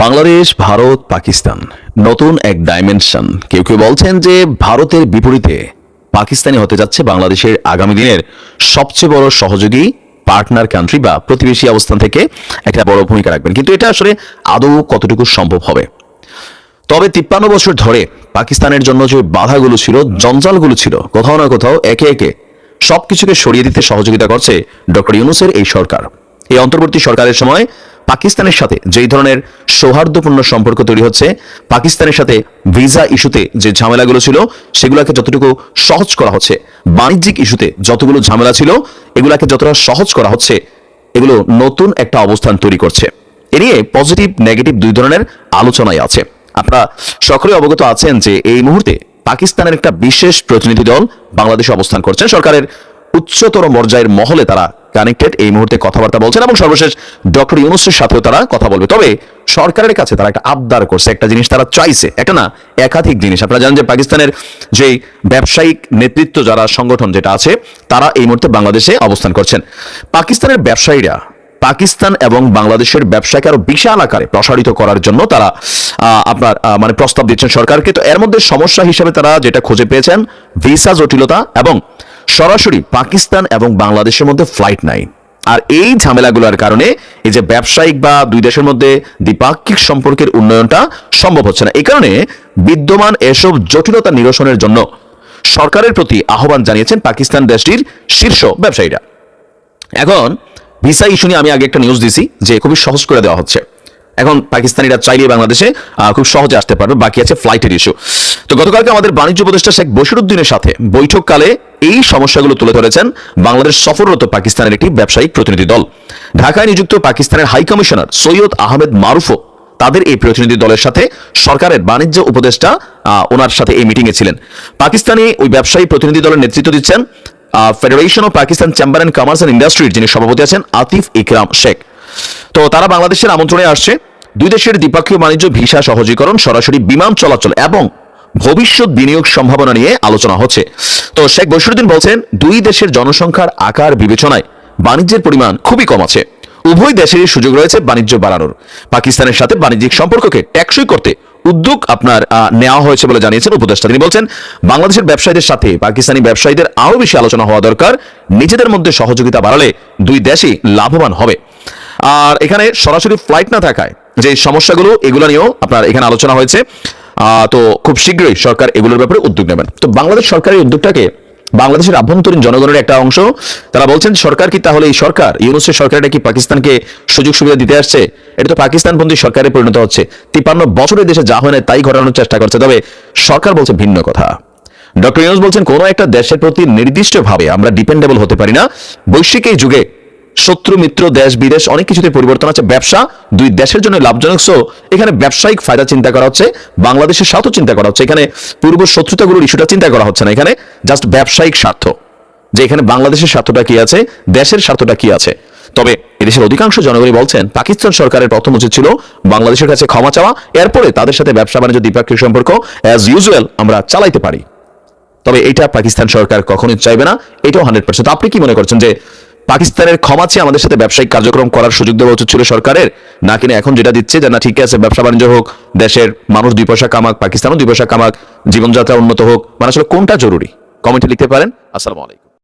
বাংলাদেশ, ভারত, পাকিস্তান নতুন এক ডাইমেনশন কেউ কেউ বলছেন যে ভারতের বিপরীতে পাকিস্তানি হতে যাচ্ছে বাংলাদেশের আগামী দিনের সবচেয়ে বড় সহযোগী পার্টনার কান্ট্রি বা প্রতিবেশী অবস্থান থেকে একটা বড় ভূমিকা রাখবেন। কিন্তু এটা আসলে আদৌ কতটুকু সম্ভব হবে? তবে তিপ্পান্ন বছর ধরে পাকিস্তানের জন্য যে বাধাগুলো ছিল, জঞ্জালগুলো ছিল, কোথাও না কোথাও একে একে সবকিছুকে সরিয়ে দিতে সহযোগিতা করছে ডক্টর ইউনুসের এই সরকার। এই অন্তর্বর্তী সরকারের সময় পাকিস্তানের সাথে যেই ধরনের সৌহার্দ্যপূর্ণ সম্পর্ক তৈরি হচ্ছে, পাকিস্তানের সাথে ভিসা ইস্যুতে যে ঝামেলাগুলো ছিল, সেগুলোকে যতটুকু সহজ করা হচ্ছে, বাণিজ্যিক ইস্যুতে যতগুলো ঝামেলা ছিল, এগুলাকে যতটা সহজ করা হচ্ছে, এগুলো নতুন একটা অবস্থান তৈরি করছে। এ নিয়ে পজিটিভ, নেগেটিভ দুই ধরনের আলোচনাই আছে। আপনারা সকলে অবগত আছেন যে এই মুহূর্তে পাকিস্তানের একটা বিশেষ প্রতিনিধি দল বাংলাদেশে অবস্থান করছেন সরকারের উচ্চতর পর্যায়ের মহলে তারা কানেক্টেড, এই মুহূর্তে কথাবার্তা বলছেন এবং সর্বশেষ ডক্টর ইউনুসের সাথেও তারা কথা বলবে। তবে সরকারের কাছে তারা একটা আবদার করছে, একটা জিনিস তারা চাইছে, একটা না, একাধিক জিনিস। আপনারা জানেন যে পাকিস্তানের যে ব্যবসায়িক নেতৃত্ব যারা সংগঠন যেটা আছে, তারা এই মুহূর্তে বাংলাদেশে অবস্থান করছেন। পাকিস্তানের ব্যবসায়ীরা, পাকিস্তান এবং বাংলাদেশের ব্যবসাকে আরও বিশাল আকারে প্রসারিত করার জন্য তারা আপনার মানে প্রস্তাব দিচ্ছেন সরকারকে। তো এর মধ্যে সমস্যা হিসেবে তারা যেটা খুঁজে পেয়েছেন, ভিসা জটিলতা এবং সরাসরি পাকিস্তান এবং বাংলাদেশের মধ্যে ফ্লাইট নাই। আর এই ঝামেলাগুলোর কারণে এই যে ব্যবসায়িক বা দুই দেশের মধ্যে দ্বিপাক্ষিক সম্পর্কের উন্নয়নটা সম্ভব হচ্ছে না। এই কারণে বিদ্যমান এসব জটিলতা নিরসনের জন্য সরকারের প্রতি আহ্বান জানিয়েছেন পাকিস্তান দেশটির শীর্ষ ব্যবসায়ীরা। এখন ভিসা ইস্যু নিয়ে আমি আগে একটা নিউজ দিছি, যে খুবই সহজ করে দেওয়া হচ্ছে। এখন পাকিস্তানিরা চাইলে বাংলাদেশে খুব সহজে আসতে পারবে। বাকি আছে ফ্লাইটের ইস্যু তো গতকালকে আমাদের বাণিজ্য উপদেষ্টা শেখ বশিরুদ্দিনের সাথে বৈঠককালে এই সমস্যাগুলো তুলে ধরেছেন বাংলাদেশ সফররত পাকিস্তানের একটি ব্যবসায়িক প্রতিনিধি দল। ঢাকায় নিযুক্ত পাকিস্তানের হাই কমিশনার সৈয়দ আহমেদ মারুফও তাদের এই প্রতিনিধি দলের সাথে সরকারের বাণিজ্য উপদেষ্টা ওনার সাথে এই মিটিংয়ে ছিলেন। পাকিস্তানি ওই ব্যবসায়ী প্রতিনিধি দলের নেতৃত্ব দিচ্ছেন federation of Pakistan chamber and commerce and ইন্ডাস্ট্রির যিনি সভাপতি আছেন, আতিফ ইকরাম শেখ। তো তারা বাংলাদেশের আমন্ত্রণে আসছে। দুই দেশের দ্বিপাক্ষীয় বাণিজ্য ভিসা সহজীকরণ, সরাসরি বিমান চলাচল এবং ভবিষ্যৎ বিনিয়োগ সম্ভাবনা নিয়ে আলোচনা হচ্ছে। তো শেখ বৈশুদ্দিন বলছেন, দুই দেশের জনসংখ্যার আকার বিবেচনায় বাণিজ্যের পরিমাণ খুবই কম আছে। উভয় দেশেরই সুযোগ রয়েছে বাণিজ্য বাড়ানোর। পাকিস্তানের সাথে বাণিজ্যিক সম্পর্ককে টেকসই করতে উদ্যোগ আপনার নেওয়া হয়েছে বলে জানিয়েছেন উপদেষ্টা। তিনি বলছেন, বাংলাদেশের ব্যবসায়ীদের সাথে পাকিস্তানি ব্যবসায়ীদের আরও বেশি আলোচনা হওয়া দরকার। নিজেদের মধ্যে সহযোগিতা বাড়ালে দুই দেশই লাভবান হবে। আর এখানে সরাসরি ফ্লাইট না থাকায় যে সমস্যাগুলো, এগুলো নিয়েও আপনার এখানে আলোচনা হয়েছে। তো খুব শীঘ্রই সরকার এগুলোর ব্যাপারে উদ্যোগ নেবেন। তো বাংলাদেশ সরকারের উদ্যোগটাকে বাংলাদেশের আভ্যন্তরীণ জনগণের একটা অংশ, তারা বলছেন, সরকার কি তাহলে এই সরকার, ইউনুসের সরকার এটা কি পাকিস্তানকে সুযোগ সুবিধা দিতে আসছে? এটা তো পাকিস্তানপন্থী সরকারে পরিণত হচ্ছে। তিপ্পান্ন বছরের দেশে যা হয় না তাই ঘটানোর চেষ্টা করছে। তবে সরকার বলছে ভিন্ন কথা। ডক্টর ইউনুস বলছেন, কোনো একটা দেশের প্রতি নির্দিষ্টভাবে আমরা ডিপেন্ডেবল হতে পারি না। বৈশ্বিক এই যুগে শত্রু, মিত্র, দেশ, বিদেশ অনেক কিছুতে পরিবর্তন আছে। ব্যবসা দুই দেশের জন্য লাভজনক। সো এখানে ব্যবসায়িক ফায়দা চিন্তা করা হচ্ছে, বাংলাদেশের স্বার্থ চিন্তা করা হচ্ছে। এখানে পূর্ব শত্রুতাগুলোর ইস্যুটা চিন্তা করা হচ্ছে না। এখানে জাস্ট ব্যবসায়িক স্বার্থ, যে এখানে বাংলাদেশের স্বার্থটা কি আছে, দেশের স্বার্থটা কি আছে। তবে এদেশের অধিকাংশ জনগণই বলছেন, পাকিস্তান সরকারের প্রথম উচিত ছিল বাংলাদেশের কাছে ক্ষমা চাওয়া। এরপরে তাদের সাথে ব্যবসা বাণিজ্য দ্বিপাক্ষিক সম্পর্ক অ্যাজ ইউজুয়াল আমরা চালাইতে পারি। তবে এটা পাকিস্তান সরকার কখনোই চাইবে না, এটাও হান্ড্রেড পার্সেন্ট আপনি কি মনে করছেন যে পাকিস্তানের ক্ষমা চেয়ে আমাদের সাথে ব্যবসায়িক কার্যক্রম করার সুযোগ দেওয়া উচিত ছিল সরকারের। না কিনা এখন যেটা দিচ্ছে যে না, ঠিক আছে, ব্যবসা বাণিজ্য হোক, দেশের মানুষ দুই পয়সা কামাক, পাকিস্তানও দুই পয়সা কামাক, জীবনযাত্রা উন্নত হোক মানে আসলে কোনটা জরুরি? কমেন্টে লিখতে পারেন। আসসালামু আলাইকুম।